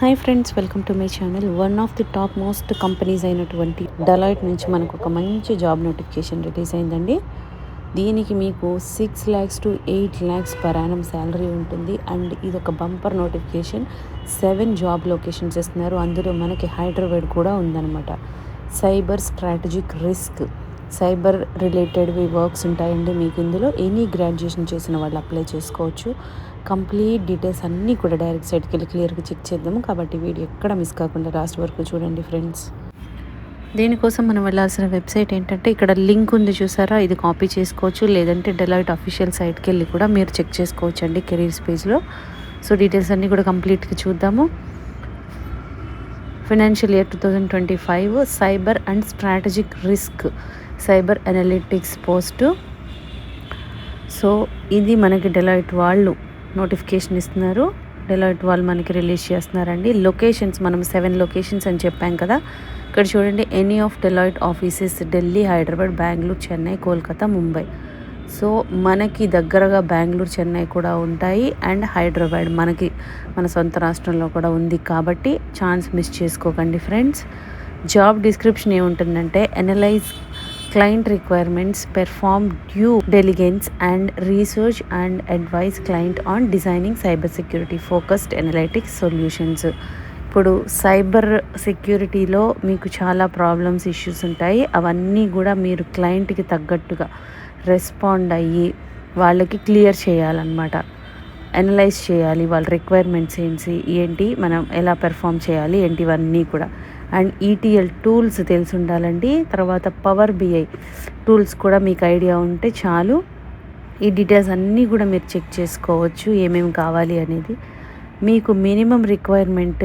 Hi friends welcome to my channel one of the top most companies అయినటువంటి Deloitte నుంచి మనకు ఒక మంచి జాబ్ నోటిఫికేషన్ రిలీజ్ అయిందండి. దీనికి మీకు six lakhs to eight lakhs per annum salary ఉంటుంది. అండ్ ఇది ఒక bumper notification seven job locations ఇస్తున్నారు. అందులో మనకి హైదరాబాద్ కూడా ఉందన్నమాట. సైబర్ స్ట్రాటజిక్ రిస్క్ సైబర్ రిలేటెడ్వి వర్క్స్ ఉంటాయండి మీకు ఇందులో. ఎనీ గ్రాడ్యుయేషన్ చేసిన వాళ్ళు అప్లై చేసుకోవచ్చు. కంప్లీట్ డీటెయిల్స్ అన్నీ కూడా డైరెక్ట్ సైట్కి వెళ్ళి క్లియర్గా చెక్ చేద్దాము. కాబట్టి వీడియో ఎక్కడ మిస్ కాకుండా లాస్ట్ వరకు చూడండి ఫ్రెండ్స్. దీనికోసం మనం వెళ్ళాల్సిన వెబ్సైట్ ఏంటంటే ఇక్కడ లింక్ ఉంది చూసారా? ఇది కాపీ చేసుకోవచ్చు. లేదంటే డెలాయిట్ అఫీషియల్ సైట్కి వెళ్ళి కూడా మీరు చెక్ చేసుకోవచ్చు అండి కెరీర్స్ పేజ్లో. సో డీటెయిల్స్ అన్నీ కూడా కంప్లీట్గా చూద్దాము. Financial year two thousand twenty five cyber and strategic risk cyber analytics post. So ఇది మనకి డెలాయిట్ వాళ్ళు నోటిఫికేషన్ ఇస్తున్నారు. డెలాయిట్ వాళ్ళు మనకి రిలీజ్ చేస్తున్నారండి. లొకేషన్స్ మనం సెవెన్ లొకేషన్స్ అని చెప్పాం కదా. ఇక్కడ చూడండి any of Deloitte offices Delhi Hyderabad Bengaluru Chennai Kolkata Mumbai so మనకి దగ్గరగా బెంగళూరు చెన్నై కూడా ఉంటాయి. అండ్ హైదరాబాద్ మనకి మన సొంత రాష్ట్రంలో కూడా ఉంది కాబట్టి ఛాన్స్ మిస్ చేసుకోకండి ఫ్రెండ్స్. జాబ్ డిస్క్రిప్షన్ ఏముంటుందంటే client requirements perform due diligence and research and advise client on designing cyber security focused analytics solutions. ఇప్పుడు సైబర్ సెక్యూరిటీలో మీకు చాలా ప్రాబ్లమ్స్ ఇష్యూస్ ఉంటాయి. అవన్నీ కూడా మీరు క్లయింట్కి తగ్గట్టుగా రెస్పాండ్ అయ్యి వాళ్ళకి క్లియర్ చేయాలన్నమాట. అనలైజ్ చేయాలి వాళ్ళ రిక్వైర్మెంట్స్ ఏంటి ఏంటి మనం ఎలా పెర్ఫామ్ చేయాలి ఏంటివన్నీ కూడా. అండ్ ఈటీఎల్ టూల్స్ తెలిసి ఉండాలండి. తర్వాత పవర్ బిఐ టూల్స్ కూడా మీకు ఐడియా ఉంటే చాలు. ఈ డీటెయిల్స్ అన్నీ కూడా మీరు చెక్ చేసుకోవచ్చు ఏమేమి కావాలి అనేది. మీకు మినిమం రిక్వైర్మెంట్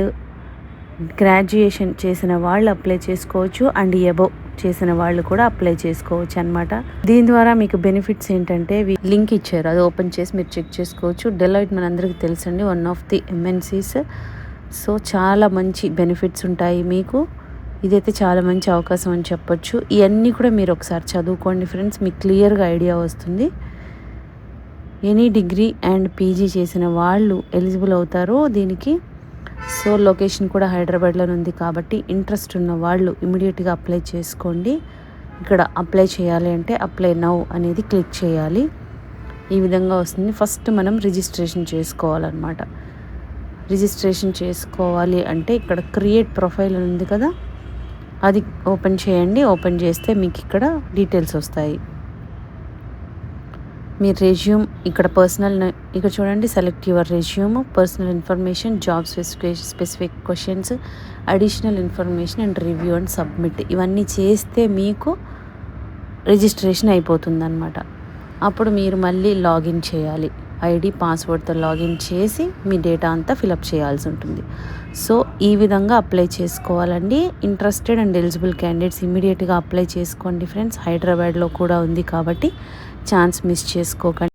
గ్రాడ్యుయేషన్ చేసిన వాళ్ళు అప్లై చేసుకోవచ్చు. అండ్ ఎబో చేసిన వాళ్ళు కూడా అప్లై చేసుకోవచ్చు అనమాట దీని ద్వారా మీకు బెనిఫిట్స్ ఏంటంటే లింక్ ఇచ్చారు. అది ఓపెన్ చేసి మీరు చెక్ చేసుకోవచ్చు. డెలైట్ మనందరికీ తెలుసండి one of the MNCs so చాలా మంచి బెనిఫిట్స్ ఉంటాయి మీకు. ఇదైతే చాలా మంచి అవకాశం అని చెప్పొచ్చు. ఇవన్నీ కూడా మీరు ఒకసారి చదువుకోండి ఫ్రెండ్స్ మీకు క్లియర్గా ఐడియా వస్తుంది. ఎనీ డిగ్రీ అండ్ పీజీ చేసిన వాళ్ళు ఎలిజిబుల్ అవుతారు దీనికి సో లొకేషన్ కూడా హైదరాబాద్లోనే ఉంది కాబట్టి ఇంట్రెస్ట్ ఉన్న వాళ్ళు ఇమీడియట్గా అప్లై చేసుకోండి. ఇక్కడ అప్లై చేయాలి అంటే అప్లై నౌ అనేది క్లిక్ చేయాలి. ఈ విధంగా వస్తుంది. ఫస్ట్ మనం రిజిస్ట్రేషన్ చేసుకోవాలన్నమాట. రిజిస్ట్రేషన్ చేసుకోవాలి అంటే ఇక్కడ క్రియేట్ ప్రొఫైల్ ఉంది కదా అది ఓపెన్ చేయండి. ఓపెన్ చేస్తే మీకు ఇక్కడ డీటెయిల్స్ వస్తాయి. మీ రెజ్యూమ్ ఇక్కడ పర్సనల్ ఇక్కడ చూడండి select your resume personal information job specification specific questions additional information and review and submit ఇవన్నీ చేస్తే మీకు రిజిస్ట్రేషన్ అయిపోతుంది అనమాట అప్పుడు మీరు మళ్ళీ లాగిన్ చేయాలి. ఐడి పాస్వర్డ్తో లాగిన్ చేసి మీ డేటా అంతా ఫిలప్ చేయాల్సి ఉంటుంది. సో ఈ విధంగా అప్లై చేసుకోవాలండి. ఇంట్రెస్టెడ్ అండ్ ఎలిజిబుల్ క్యాండిడేట్స్ ఇమీడియట్గా అప్లై చేసుకోండి ఫ్రెండ్స్. హైదరాబాద్లో కూడా ఉంది కాబట్టి ఛాన్స్ మిస్ చేసుకోకండి.